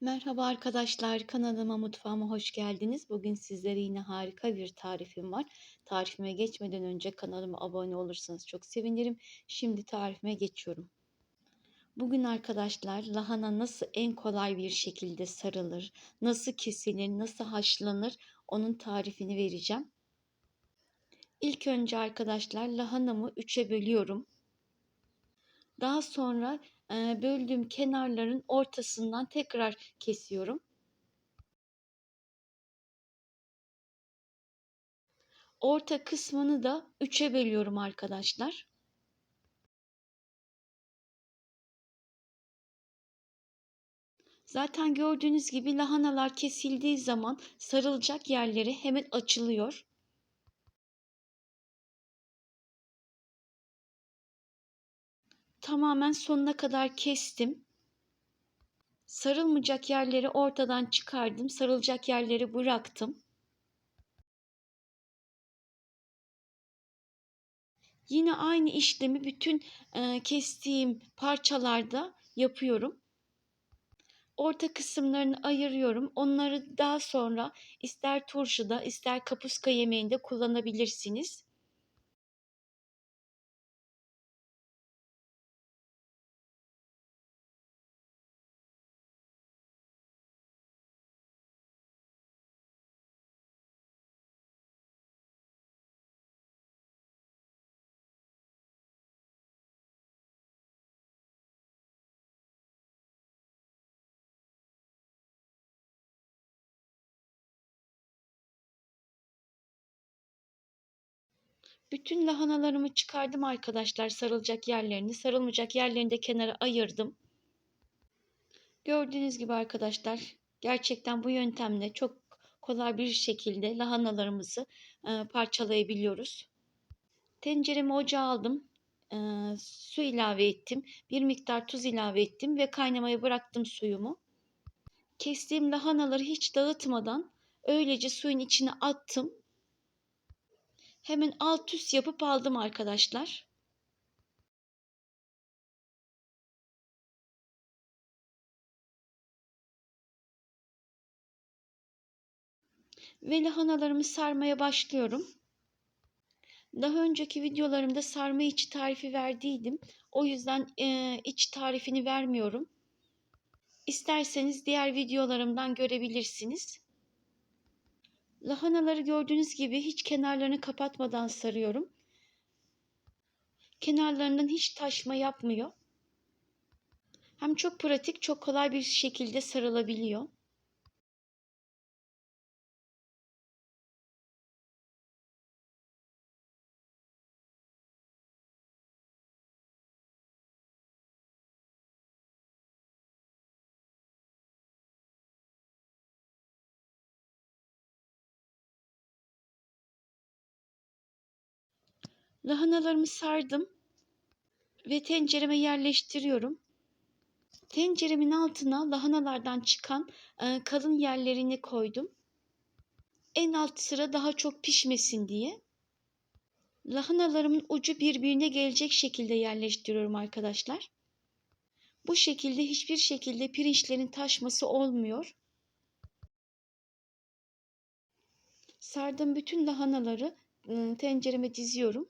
Merhaba arkadaşlar, kanalıma, mutfağıma hoş geldiniz. Bugün sizlere yine harika bir tarifim var. Tarifime geçmeden önce kanalıma abone olursanız çok sevinirim. Şimdi tarifime geçiyorum. Bugün arkadaşlar lahana nasıl en kolay bir şekilde sarılır, nasıl kesilir, nasıl haşlanır onun tarifini vereceğim. İlk önce arkadaşlar lahanamı üçe bölüyorum. Daha sonra böldüğüm kenarların ortasından tekrar kesiyorum. Orta kısmını da üçe bölüyorum arkadaşlar. Zaten gördüğünüz gibi lahanalar kesildiği zaman sarılacak yerleri hemen açılıyor. Tamamen sonuna kadar kestim. Sarılmayacak yerleri ortadan çıkardım. Sarılacak yerleri bıraktım. Yine aynı işlemi bütün e, kestiğim parçalarda yapıyorum. Orta kısımlarını ayırıyorum. Onları daha sonra ister turşuda ister kapuska yemeğinde kullanabilirsiniz. Bütün lahanalarımı çıkardım arkadaşlar sarılacak yerlerini. Sarılmayacak yerlerini de kenara ayırdım. Gördüğünüz gibi arkadaşlar gerçekten bu yöntemle çok kolay bir şekilde lahanalarımızı e, parçalayabiliyoruz. Tenceremi ocağa aldım. E, su ilave ettim. Bir miktar tuz ilave ettim ve kaynamaya bıraktım suyumu. Kestiğim lahanaları hiç dağıtmadan öylece suyun içine attım Hemen alt üst yapıp aldım arkadaşlar. Ve lahanalarımı sarmaya başlıyorum. Daha önceki videolarımda sarma içi tarifi verdiydim. O yüzden e, iç tarifini vermiyorum. İsterseniz diğer videolarımdan görebilirsiniz. Lahanaları gördüğünüz gibi hiç kenarlarını kapatmadan sarıyorum. Kenarlarından hiç taşma yapmıyor. Hem çok pratik, çok kolay bir şekilde sarılabiliyor. Lahanalarımı sardım ve tencereme yerleştiriyorum. Tenceremin altına lahanalardan çıkan e, kalın yerlerini koydum. En alt sıra daha çok pişmesin diye. Lahanalarımın ucu birbirine gelecek şekilde yerleştiriyorum arkadaşlar. Bu şekilde hiçbir şekilde pirinçlerin taşması olmuyor. Sardığım bütün lahanaları ıı, tencereme diziyorum.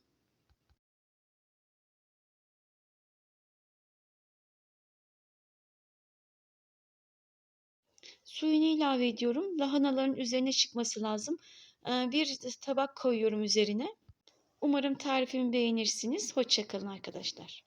Suyunu ilave ediyorum. Lahanaların üzerine çıkması lazım. Bir tabak koyuyorum üzerine. Umarım tarifimi beğenirsiniz. Hoşçakalın arkadaşlar.